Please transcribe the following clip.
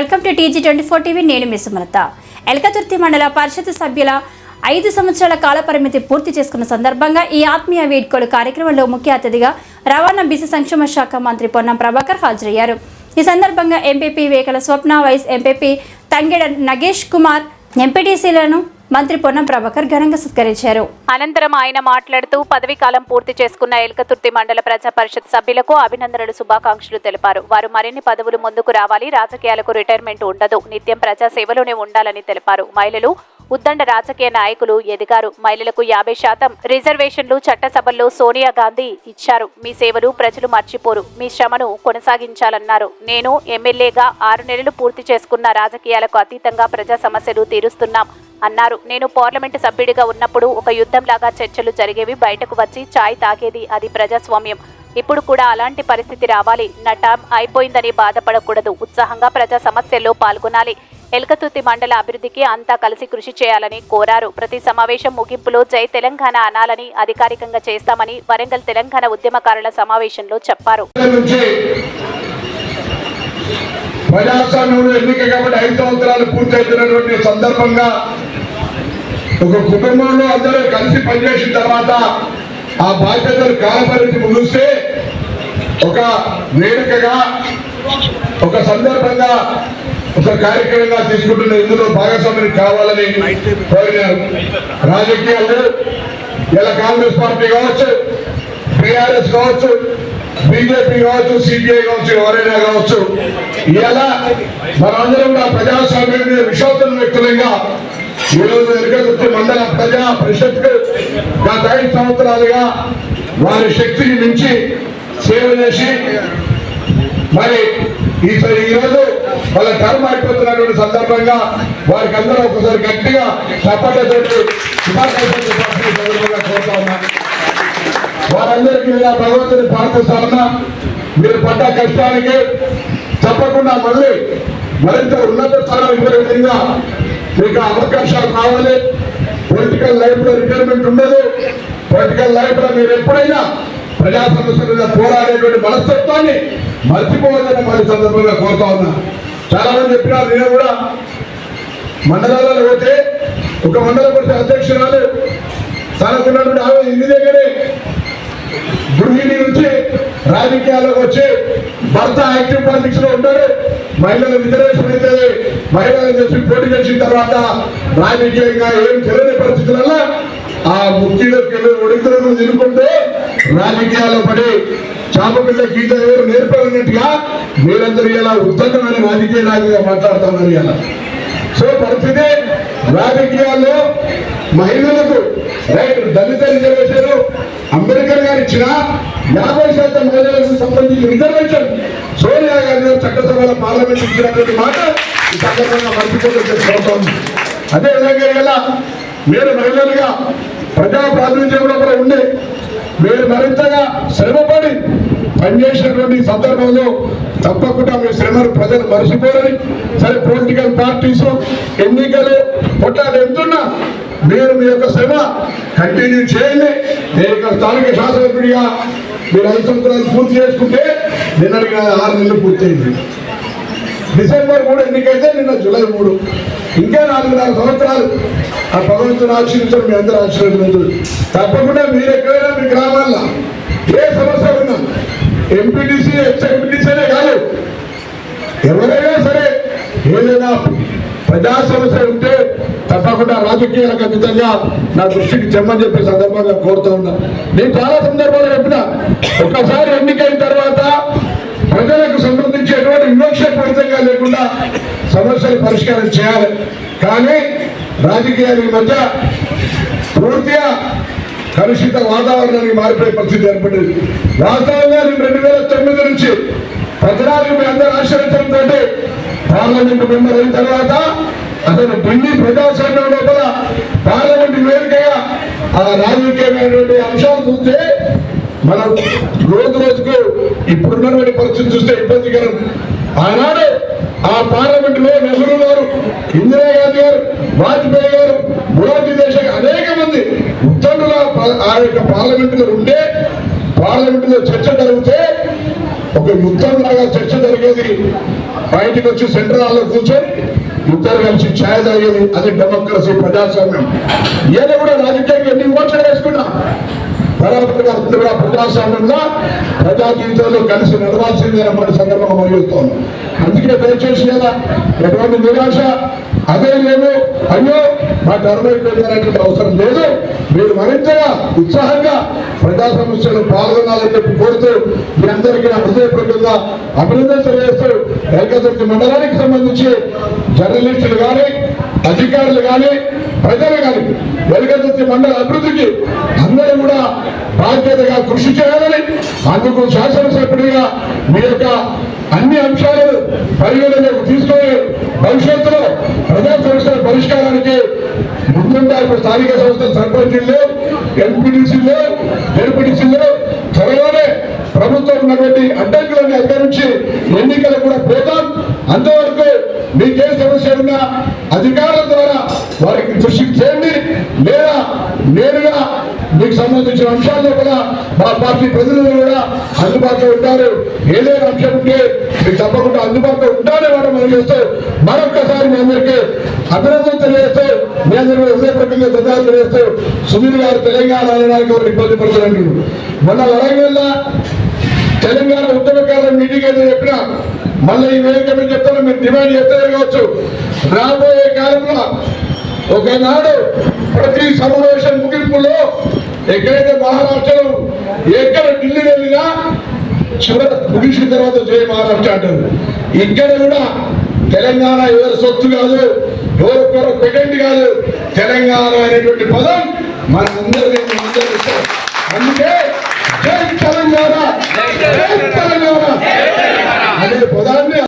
Welcome to TG twenty four TV. నేను మీ సుమలత. ఎలకతుర్తి మండల పరిషత్ సభ్యుల ఐదు సంవత్సరాల కాలపరిమితి పూర్తి చేసుకున్న సందర్భంగా ఈ ఆత్మీయ వేడుకలు కార్యక్రమంలో ముఖ్య అతిథిగా రవాణా బీసీ సంక్షేమ శాఖ మంత్రి పొన్నం ప్రభాకర్ హాజరయ్యారు. ఈ సందర్భంగా MPP Vekala Swapna vice MPP Thangeda Nagesh Kumar ఎంపీటీసీలను మంత్రి పొన్నం ప్రభాకర్ ఘనంగా సత్కరించారు. అనంతరం ఆయన మాట్లాడుతూ పదవీకాలం పూర్తి చేసుకున్న ఎల్కతుర్తి మండల ప్రజా పరిషత్ సభ్యులకు అభినందనలు శుభాకాంక్షలు తెలిపారు. వారు మరిన్ని పదవులు ముందుకు రావాలి రాజకీయాలకు రిటైర్మెంట్ ఉండదు నిత్యం ప్రజా సేవలోనే ఉండాలని తెలిపారు. మహిళలు ఉద్దండ రాజకీయ నాయకులు ఎదిగారు. మహిళలకు యాభై శాతం రిజర్వేషన్లు చట్టసభల్లో సోనియా గాంధీ ఇచ్చారు. మీ సేవలు ప్రజలు మర్చిపోరు. మీ శ్రమను కొనసాగించాలన్నారు. నేను ఎమ్మెల్యేగా ఆరు నెలలు పూర్తి చేసుకున్న రాజకీయాలకు అతీతంగా ప్రజా సమస్యలు తీరుస్తున్నాం అన్నారు. నేను పార్లమెంటు సభ్యుడిగా ఉన్నప్పుడు ఒక యుద్ధంలాగా చర్చలు జరిగేవి బయటకు వచ్చి చాయ్ తాగేది అది ప్రజాస్వామ్యం. ఇప్పుడు కూడా అలాంటి పరిస్థితి రావాలి. నా టర్మ్ అయిపోయిందని బాధపడకూడదు. ఉత్సాహంగా ప్రజా సమస్యల్లో పాల్గొనాలి. ఎల్కతుర్తి మండల అభివృద్ధికి అంతా కలిసి కృషి చేయాలని కోరారు. ప్రతి సమావేశం ముగింపులో జై తెలంగాణ అనాలని అధికారికంగా చేస్తామని వరంగల్ తెలంగాణ ఉద్యమకారుల సమావేశంలో చెప్పారు. ప్రజాస్వామ్యంలో ఎన్నిక కాబట్టి ఐదు సంవత్సరాలు సందర్భంగా ఒక కుటుంబంలో అందరూ కలిసి పనిచేసిన తర్వాత ఆ బాధ్యతలు కాలపరిధి ముగిస్తే ఒక వేడుకగా ఒక సందర్భంగా ఒక కార్యక్రమంగా తీసుకుంటున్న ఇందులో భాగస్వామ్యం కావాలని కోరినారు. రాజకీయాలు ఇలా కాంగ్రెస్ పార్టీ కావచ్చు టీఆర్ఎస్ కావచ్చు బీజేపీ కావచ్చు సిపిఐ కావచ్చు ఎవరైనా కావచ్చు ఇలా మనందరం కూడా ప్రజాస్వామ్యం మీద విశ్వాసం వ్యక్తులంగా ఈరోజు ఎరగదుర్తి మండల ప్రజా పరిషత్కు గత ఐదు సంవత్సరాలుగా వారి శక్తిని మించి సేవ చేసి మరి ఈ ఈరోజు వాళ్ళ టర్మ్ అయిపోతున్నటువంటి సందర్భంగా వారికి అందరూ ఒకసారి గట్టిగా చప్పట్లతోటి కోరుతా ఉన్నా. వారందరికీ ఇలా భగవంతుని ప్రార్థిస్తా ఉన్నా. మీరు పడ్డ కష్టానికి తప్పకుండా మళ్ళీ మరింత ఉన్నత స్థానానికి విధంగా మీకు అవకాశాలు కావాలి. పొలిటికల్ లైఫ్లో రిటైర్మెంట్ ఉండదు. పొలిటికల్ లైఫ్లో మీరు ఎప్పుడైనా ప్రజా సమస్యల మీద పోరాడేటువంటి మనస్తత్వాన్ని మర్చిపోవద్దని మరి సందర్భంగా కోరుతా ఉన్నా. చాలా మంది చెప్పినారు నేను కూడా మండలాలలో పోతే ఒక మండల పరిషత్ అధ్యక్షురాలు తనకున్నటువంటి ఆమె ఇంటి దగ్గరే గృహిణి నుంచి రాజకీయాల్లోకి వచ్చి భర్త యాక్టివ్ పాలిటిక్స్లో ఉంటాడు మహిళల రిజర్వేషన్ అయితే మహిళలను చేసి పోటీ చేసిన తర్వాత రాజకీయంగా ఏం తెలియని పరిస్థితులలో ఆ ముఖ్యులకు వెళ్ళి ఒడితులను తినుకుంటే రాజకీయాల్లో పడి చాప పిల్ల గీత ఎవరు నేర్పడినట్టుగా మీరందరూ ఇలా ఉత్తమమైన రాజకీయ నాయకుగా మాట్లాడుతున్నారు ఇలా. సో పరిస్థితి రాజకీయాల్లో మహిళలకు రైట్ దళిత రిజర్వేషన్ అంబేద్కర్ గారు ఇచ్చిన యాభై శాతం మహిళలకు సంబంధించి రిజర్వేషన్. సోనియా గాంధీ గారు చట్టసభలో పార్లమెంట్ ఇచ్చినటువంటి మాట ఈ సందర్భంగా మర్చిపోతే తెలుసుకోవాలి అదే ఇలా మీరు మహిళలుగా ప్రజా ప్రాతినిధ్యంలో కూడా ఉండి మీరు మరింతగా శ్రమపడి పనిచేసినటువంటి సందర్భంలో తప్పకుండా మీ శ్రమను ప్రజలు మర్చిపోరని సరే పొలిటికల్ పార్టీస్ ఎన్నికలు కొట్లాడు ఎంతున్నా మీరు మీ యొక్క శ్రమ కంటిన్యూ చేయండి. మీ యొక్క స్థానిక శాసనసభ్యుడిగా మీరు ఐదు సంవత్సరాలు పూర్తి చేసుకుంటే నిన్నటికి ఆరు నెలలు పూర్తయింది. డిసెంబర్ మూడు ఎన్నికైతే నిన్న జూలై మూడు. ఇంకా నాలుగున్నర సంవత్సరాలు ఆ భగవంతుని ఆశీర్వించడం మీ అందరూ ఆశీర్వదించు తప్పకుండా మీరు ఎక్కడైనా మీ గ్రామాల్లో ఏ సమస్య ఉన్నా ఎంపీటీసీ ఎక్స్ కాదు. ఎవరైనా సరే ఏదైనా ప్రజా సమస్య ఉంటే తప్పకుండా రాజకీయాలకు అతీతంగా నా దృష్టికి చెమ్మని చెప్పే సందర్భంగా కోరుతా ఉన్నా. నేను చాలా సందర్భాలు చెప్పిన. ఒక్కసారి ఎన్నికైన తర్వాత ప్రజలకు సంబంధించేటువంటి వివక్షపూరితంగా లేకుండా సమస్యలు పరిష్కారం చేయాలి. కానీ రాజకీయాల ఈ మధ్య పూర్తిగా కలుషిత వాతావరణానికి మారిపోయే పరిస్థితి ఏర్పడింది. వాస్తవంగా నేను రెండు వేల తొమ్మిది నుంచి పద్నాలుగు మీ అందరూ ఆశ్రయించడంతో పార్లమెంట్ మెంబర్ అయిన తర్వాత అతను ఢిల్లీ ప్రజాస్వామ్యం లోపల పార్లమెంట్ వేదికగా ఆ రాజకీయమైనటువంటి అంశాలు చూస్తే మనం రోజు రోజుకు ఇప్పుడున్నటువంటి పరిస్థితి చూస్తే ఇబ్బందికరం. ఆనాడు ఆ పార్లమెంట్లో నెహ్రూ గారు ఇందిరాగాంధీ గారు వాజ్పేయి గారు మోదీ దేశాయ్ అనేక మంది ఉత్తర్వుల ఆ యొక్క పార్లమెంట్లో ఉండే పార్లమెంట్లో చర్చ జరిగితే ఒక యుద్ధం లాగా చర్చ జరిగేది బయటకు వచ్చి సెంట్రల్ హాల్లో కూర్చొని ఇద్దరు కలిసి ఛాయ్ తాగేది అది డెమోక్రసీ ప్రజాస్వామ్యం. ఏదో కూడా రాజకీయంగా ఎన్ని ఓట్లు వేసుకున్నా. పరపతిగా కూడా ప్రజాస్వామ్యంలో ప్రజా జీవితంలో కలిసి నడవాల్సిందే సందర్భంగా మొదలుస్తాను అందుకే దయచేసి లేదా ఎటువంటి నిరాశ అదే లేదు అయ్యో మా ధర్మ అయిపోయిందనేటువంటి అవసరం లేదు మీరు మరింతగా ఉత్సాహంగా ప్రజా సమస్యలు పాల్గొనాలని చెప్పి కోరుతూ మీ అందరికీ నా హృదయపూర్వకంగా అభినందన తెలియజేస్తూ ఏకదుర్తి మండలానికి సంబంధించి జర్నలిస్టులు కానీ అధికారులు కానీ ప్రజలు కానీ వెలుగదుర్తి మండల అభివృద్ధికి అందరూ కూడా బాధ్యతగా కృషి చేయాలని అందుకు శాసనసభ్యుడిగా మీ యొక్క అన్ని అంశాలు పరిగణలోకి తీసుకొని భవిష్యత్తులో ప్రజా సమస్యల పరిష్కారానికి ముందుంటారు ఇప్పుడు స్థానిక సంస్థల సర్పంచుల్లో ఎంపీటీసీలు జడ్పీటీసీలు త్వరలోనే ప్రభుత్వం ఉన్నటువంటి అడ్డంకులను అధిగమించి ఎన్నికలు కూడా పోతాం. అంతవరకు మీకే సమస్య ఉన్నా అధికారుల ద్వారా వారికి దృష్టికి చేయండి. లేదా నేరుగా మీకు సంబంధించిన అంశాల్లో కూడా మా పార్టీ ప్రతినిధులు కూడా అందుబాటులో ఉంటారు. ఏదైనా అంశం ఉంటే మీకు తప్పకుండా అందుబాటులో ఉంటారని వాడు మనం చేస్తూ మరొక్కసారి మీ అందరికీ అభినందన తెలియజేస్తూ మీ అందరూ హృదయపూర్వకంగా ధన్యవాదాలు తెలియజేస్తూ సునీల్ గారు తెలంగాణ అనడానికి వారు ఇబ్బంది పడుతున్నారు. మొన్న వరంగల్ తెలంగాణ ఉద్యమకాలం మీటింగ్ అయితే చెప్పిన మళ్ళీ ఈ వేదిక మీద చెప్తాను మీరు డిమాండ్ చేస్తారు కావచ్చు. రాబోయే కాలంలో ఒకనాడు ప్రతి సమావేశం ముగింపులో ఎక్కడైతే మహారాష్ట్రలో ఎక్కడ ఢిల్లీ వెళ్ళినా చివరి ముగిసిన తర్వాత జయ మహారాష్ట్ర అంటారు. ఇక్కడ కూడా తెలంగాణ ఎవరి సొత్తు కాదు ఎవరొక్కరు పెట్టండి కాదు. తెలంగాణ అనేటువంటి పదం మనందరినీ అందుకే జై తెలంగాణ జై తెలంగాణ అనే పదాన్ని